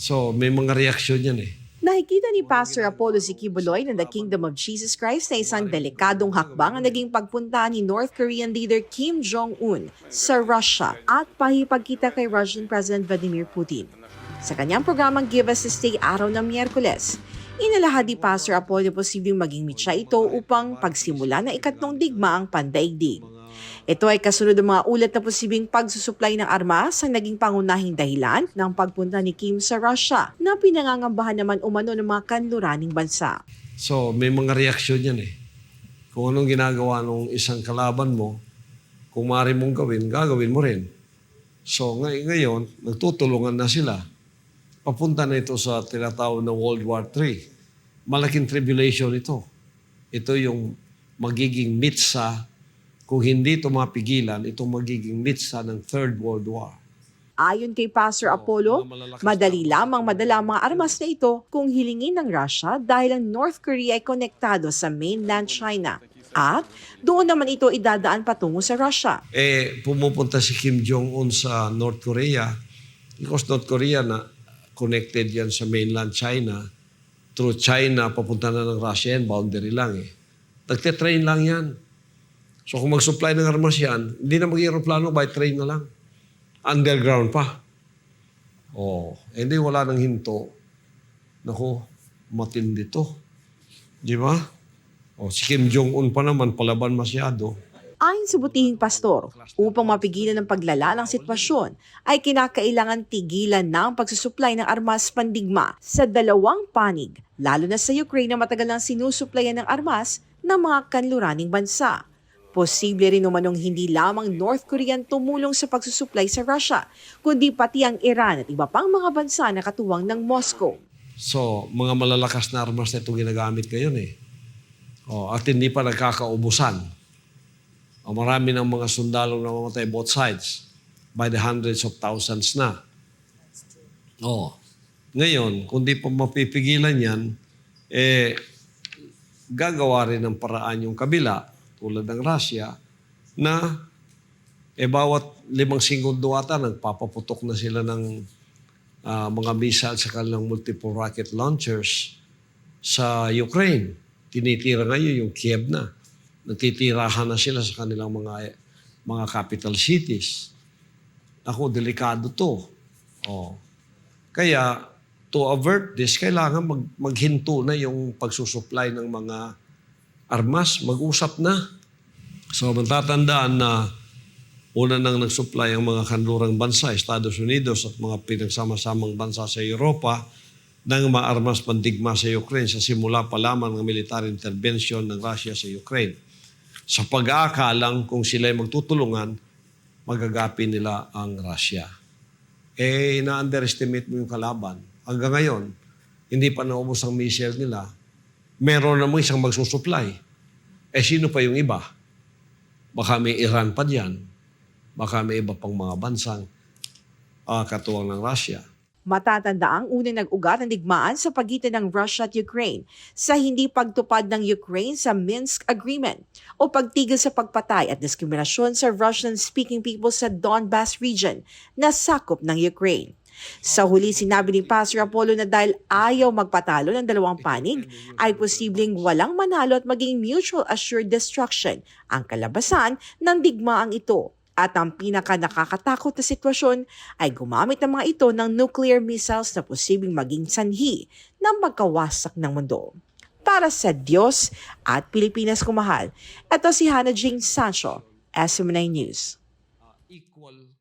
So, may mga reaksyon yan eh. Nakikita ni Pastor Apollo si Kibuloy na the Kingdom of Jesus Christ na isang delikadong hakbang ang naging pagpunta ni North Korean leader Kim Jong-un sa Russia at pahipagkita kay Russian President Vladimir Putin. Sa kanyang programang Give Us a Stay araw ng Miyerkules, inalahad ni Pastor Apollo posibleng maging mitya ito upang pagsimula ng ikatlong digmaang pandaigdig. Ito ay kasunod ng mga ulat na posibleng pagsusuplay ng armas ang naging pangunahing dahilan ng pagpunta ni Kim sa Russia na pinangangambahan naman umano ng mga kanluraning bansa. So, may mga reaksyon yan eh. Kung anong ginagawa ng isang kalaban mo, kung maaari mong gawin, gagawin mo rin. So, ngay- ngayon, nagtutulungan na sila. Papunta na ito sa tinatawag na World War III. Malaking tribulation ito. Ito yung magiging mitsa. Kung hindi ito mapigilan, ito magiging mitsa ng Third World War. Ayon kay Pastor Apollo, madali lamang madala mga armas na ito kung hilingin ng Russia dahil ang North Korea ay konektado sa mainland China. At doon naman ito idadaan patungo sa Russia. eh pumupunta si Kim Jong-un sa North Korea because North Korea na connected yan sa mainland China through China papunta na ng Russia yan boundary lang eh nagte-train lang yan so kung mag-supply ng armas yan hindi na mag-aeroplano by train na lang. Underground pa. Oh hindi wala nang hinto. Naku, matindi to. Di ba? Oh, si Kim Jong-un pa naman palaban masyado. Ayon sa butihing pastor, upang mapigilan ang paglala ng sitwasyon, ay kinakailangan tigilan ng pagsusuplay ng armas pandigma sa dalawang panig, lalo na sa Ukraine na matagal nang sinusuplayan ng armas ng mga kanluraning bansa. Posible rin umanong hindi lamang North Korean tumulong sa pagsusuplay sa Russia, kundi pati ang Iran at iba pang mga bansa na katuwang ng Moscow. So, mga malalakas na armas na ito ginagamit ngayon eh. Oh, at hindi pa nagkakaubusan. O, marami ng mga sundalo na mamatay both sides by the hundreds of thousands na. Oh. Ngayon, kung di pa mapipigilan yan, eh, gagawa rin ng paraan yung kabila, tulad ng Russia, na eh bawat limang segundo ata nagpapaputok na sila ng ah, mga missile sa kanilang multiple rocket launchers sa Ukraine. Tinitira ngayon yung Kiev na. Natitirahan na sila sa kanilang mga mga capital cities. Ako, delikado to. Oh. Kaya, to avert this, kailangan mag, maghinto na yung pagsusupply ng mga armas. Mag-usap na. So, matatandaan na una nang nagsupply ang mga kanlurang bansa, Estados Unidos at mga pinagsama-samang bansa sa Europa ng mga armas pandigma sa Ukraine sa simula pa lamang ng military intervention ng Russia sa Ukraine. Sa pag-aakalang kung sila ay magtutulungan, magagapi nila ang Russia. Eh, na-underestimate mo yung kalaban. Hanggang ngayon, hindi pa naubos ang missile nila. Meron namang isang magsusupply. Eh, sino pa yung iba? Baka may Iran pa diyan. Baka may iba pang mga bansang ah, katuwang ng Russia. Matatanda ang unang nag-ugat ng digmaan sa pagitan ng Russia at Ukraine sa hindi pagtupad ng Ukraine sa Minsk Agreement o pagtigil sa pagpatay at diskriminasyon sa Russian-speaking people sa Donbas region na sakop ng Ukraine. Sa huli, sinabi ni Pastor Apollo na dahil ayaw magpatalo ng dalawang panig, ay posibleng walang manalo at maging mutual assured destruction ang kalabasan ng digmaang ito. At ang pinaka nakakatakot na sitwasyon ay gumamit ng mga ito ng nuclear missiles na posibleng maging sanhi ng magkawasak ng mundo. Para sa Diyos at Pilipinas kumahal, ito si Hannah Jane Sancho, SM9 News. equal